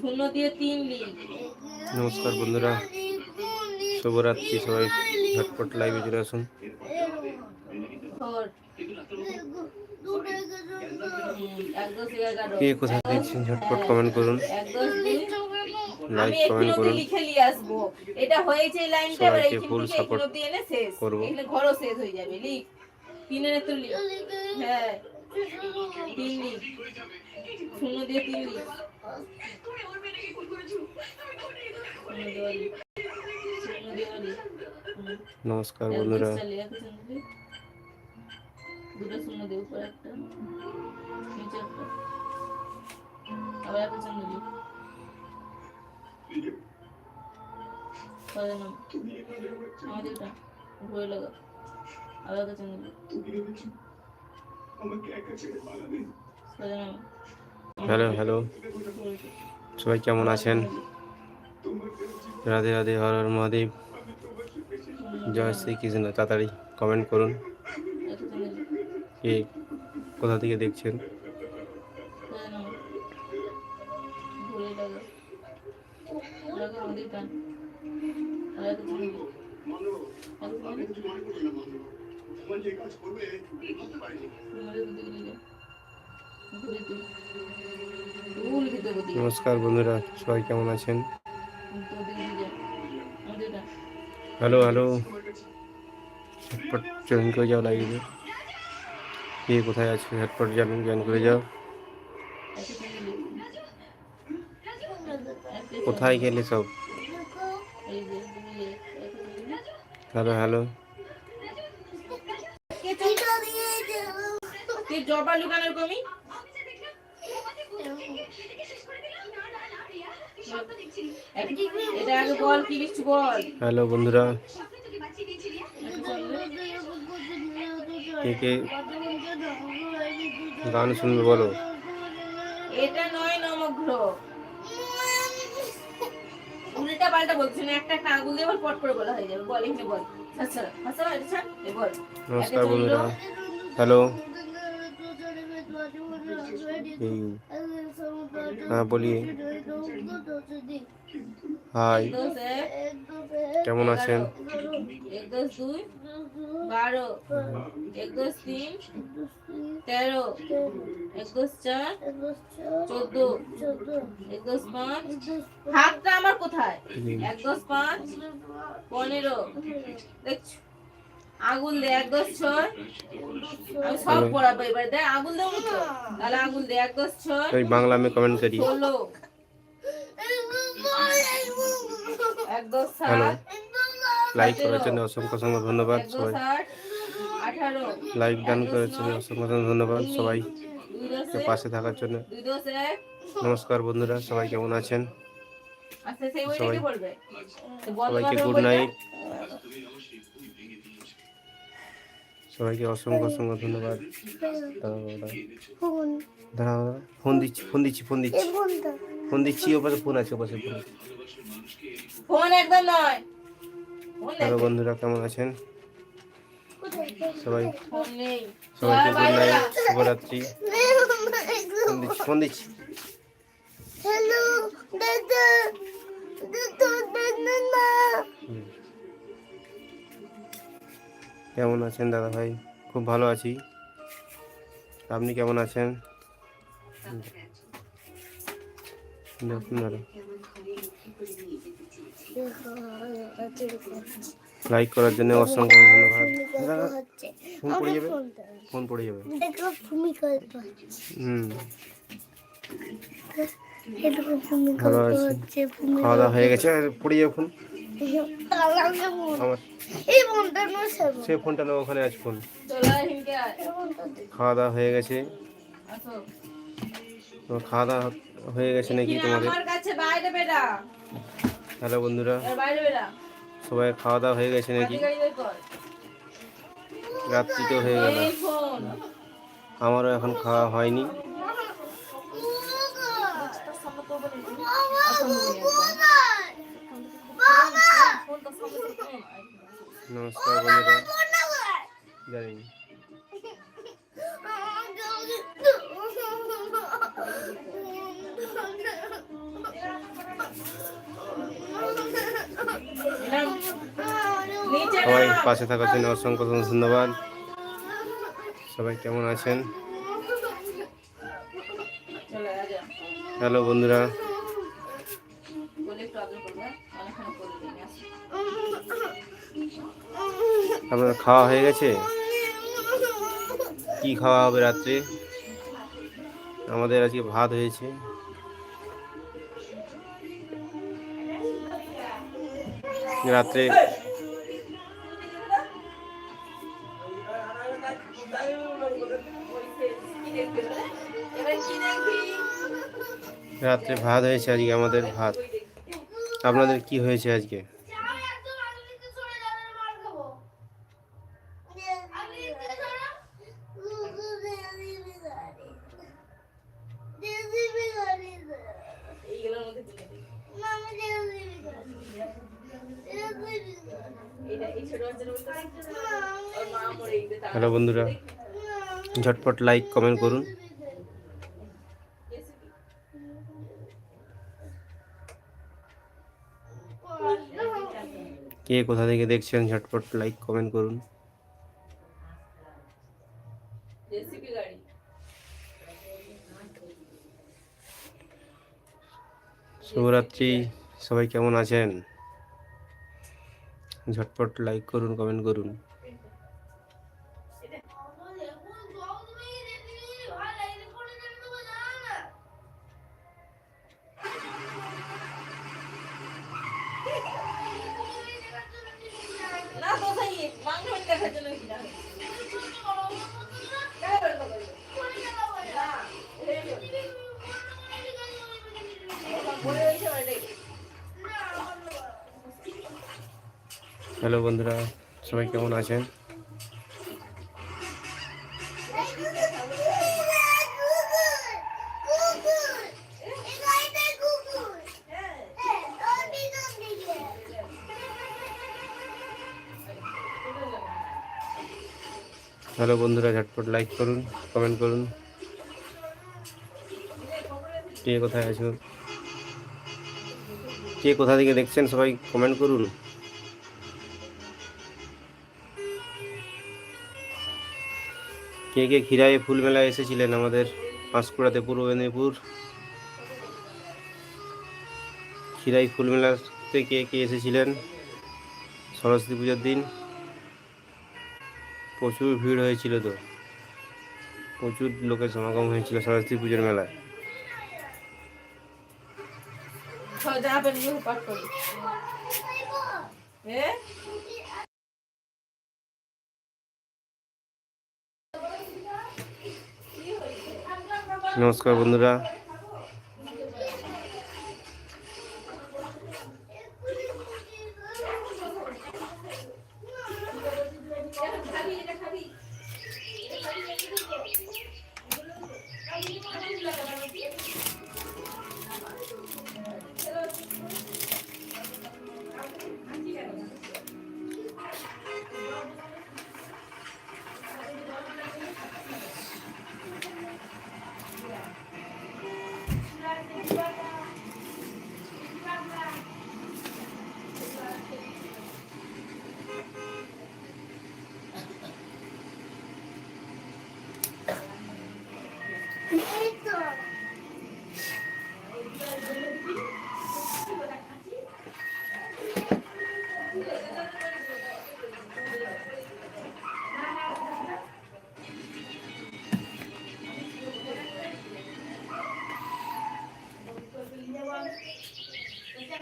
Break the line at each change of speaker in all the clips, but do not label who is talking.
শূন্য দিয়ে তিন লিখ।
নমস্কার বন্ধুরা শুভরাত্রি সবাই ঝটপট লাইভে চলে আসুন। কে কোথায় দেখছেন? ঝটপট কমেন্ট করুন। লাইক
আমি
কমেন্ট করুন।
লিখে নিয়ে আসব। এটা হয়েছে এই লাইনটা এবার
full
থেকে
support
এনে শেষ।
করব।
এখানে ঘরও শেষ হয়ে যাবে লিখ। তিনের তো লিখ। হ্যাঁ। তিন লিখ শূন্য দিয়ে। হুম।
নমস্কার বন্ধুরা।
দুটো শূন্য দিয়ে উপর একটা নিচে একটা। আবার একটা শূন্য দিই ছয় নাম আমাদের এটা ঘুরে লাগা আবার একটা শূন্য
হ্যালো হ্যালো। সবাই কেমন আছেন? রাধে রাধে হর হর মহাদেব। জয় শ্রীকৃষ্ণ তাড়াতাড়ি কমেন্ট করুন। কে কোথা থেকে দেখছেন?
ছয় নাম ঘুরে লাগা লাগা আমাদের টান আবার একটা শূন্য দিই একটা শূন্য দিই।
নমস্কার বন্ধুরা সবাই কেমন আছেন হ্যালো হ্যালো ঝটপট জয়েন করে যাও লাইভে কে কোথায় আছে? ঝটপট জানেন জয়েন করে যাও। কোথায় গেলে সব? Hello hello.
জবা লুকানোর কমি এটা আগে বল কি বল?
হ্যালো বন্ধুরা। কে কে গান শুনবে বলো?
এটা নয় নমগ্রহ উল্টা পাল্টা বলছি না একটা একটা আঙুল দিয়ে বল পট করে বলা হয়ে যাবে। বল এখানে বল। আচ্ছা আচ্ছা আচ্ছা বল।
নমস্কার বন্ধুরা। হ্যালো। হ্যাঁ বলিয়ে হাই কেমন আছেন?
বারো এক তিন তেরো চার চোদ্দ পাঁচ হাতটা আমার কোথায়? এক দশ পাঁচ পনেরো। দেখছ? আগুন দে এক দশ ছয় আমি সব পড়াবো এবার। দে আগুন দেব তো তাহলে আগুন দে এক দশ ছয়
বাংলা মে কমেন্ট করি।
বলো এক দশ সাত
লাইক করেছেন অসংখ্য অসংখ্য ধন্যবাদ সবাই। লাইক দান করেছেন অসংখ্য ধন্যবাদ সবাই। পাশে থাকার জন্য। নমস্কার বন্ধুরা সবাই কেমন আছেন?
আচ্ছা,
সবাইকে গুড নাইট সবাইকে অসংখ্য অসংখ্য ধন্যবাদ। দাঁড়াও। ফোন দিচ্ছি ফোন দিচ্ছি ফোন দিচ্ছি। ফোন দিচ্ছি ওপাশে ফোন আছে ওপাশে ফোন আছে।
ফোন একদম নয়। ফোন
হ্যালো বন্ধুরা কেমন আছেন? সবাই
ফোন
সবাইকে গুড নাইট শুভরাত্রি। ফোন দিচ্ছি ফোন দিচ্ছি।
হ্যালো দাদা দাদা দাদা।
কেমন আছেন দাদা ভাই? খুব ভালো আছি। আপনি কেমন আছেন? লাইক করার জন্য অসংখ্য ধন্যবাদ। ফোন পড়ে যাবে? ফোন পড়ে যাবে। হুম। ভালো আছি। খাওয়া দাওয়া হয়ে গেছে? আর পড়ে যাবে ফোন
এই ফোনটা নয় সে
সে ফোনটা না ওখানে আছে ফোন। খাওয়া দাওয়া হয়ে গেছে তোমার খাওয়া দাওয়া হয়ে গেছে নাকি তোমাদের
আমার কাছে বাইরে বেরা
হ্যালো বন্ধুরা সবাই খাওয়া দাওয়া হয়ে গেছে নাকি। রাত্রি তো হয়ে গেল আমারও এখন খাওয়া হয়নি নমস্কার বন্ধুরা জানি সবাই পাশে থাকার জন্য অসংখ্য ধন্যবাদ। সবাই কেমন আছেন? হ্যালো বন্ধুরা। আপনার খাওয়া হয়ে গেছে? কি খাওয়া হবে রাত্রে? আমাদের আজকে ভাত হয়েছে। রাত্রে রাত্রে ভাত হয়েছে আজকে আমাদের ভাত। আপনাদের কি হয়েছে আজকে? হ্যালো বন্ধুরা, ঝটপট লাইক কমেন্ট করুন। কে কোথা থেকে দেখছেন, ঝটপট লাইক কমেন্ট করুন। শুভরাত্রি, সবাই কেমন আছেন? ঝটপট লাইক করুন কমেন্ট করুন হ্যালো বন্ধুরা, সবাই কেমন আছেন? হ্যালো বন্ধুরা, ঝটপট লাইক করুন কমেন্ট করুন। কে কোথায় আছো? কে কোথা থেকে দেখছেন সবাই কমেন্ট করুন। কে কে খিরায়ে ফুল মেলায় এসেছিলেন আমাদের পাঁশকুড়াতে পূর্ব মেদিনীপুর? খিরাই ফুল মেলাতে কে কে এসেছিলেন? সরস্বতী পুজোর দিন? প্রচুর ভিড় হয়েছিল তো। প্রচুর লোকের সমাগম হয়েছিল সরস্বতী পুজোর মেলায়।
জামা প্যান্টগুলো পাট করি এ
নমস্কার বন্ধুরা।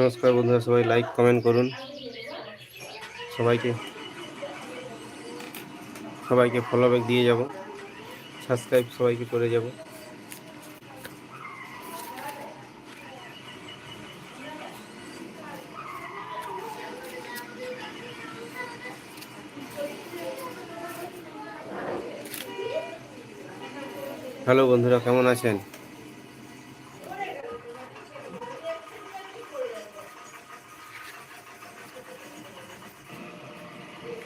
নমস্কার বন্ধুরা, সবাই লাইক কমেন্ট করুন। সবাইকে সবাইকে ফলো ব্যাক দিয়ে যাব। সাবস্ক্রাইব সবাইকে করে যাব। হ্যালো বন্ধুরা, কেমন আছেন?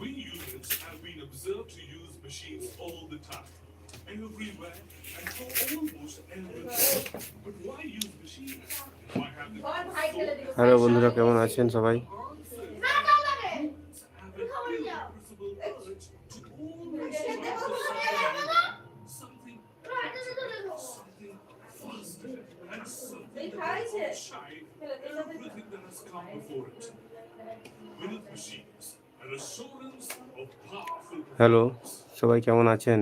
We humans have been observed to use machines all the time, everywhere, and for almost everything. But why use machines? Why have them
hello বন্ধুরা কেমন আছেন সবাই
and something that outshine everything that has come before it. With machines, an assurance of powerful
hello সবাই কেমন আছেন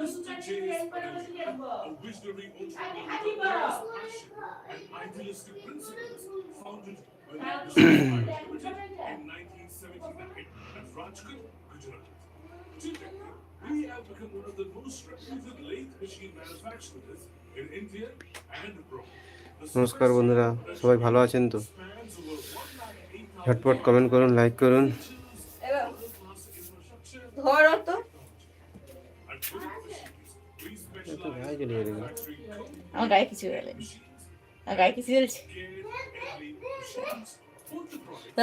Mr. J.S. Bailey, a visionary entrepreneur with passion and idealistic principles, founded Bharat Machine Limited in 1979 at Rajkot, Gujarat. We have become one of the most reputed lathe machine manufacturers in India and abroad.
নমস্কার বন্ধুরা সবাই ভালো আছেন তো
spans over 1,800
ঝটপট comment করুন like করুন
ধরো তো আমার গায়ে কিছু গেলে গায়ে কিছু তা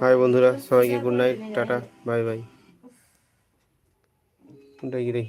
হাই বন্ধুরা সবাইকে
good
night
tata
bye bye কোনটা দেখি?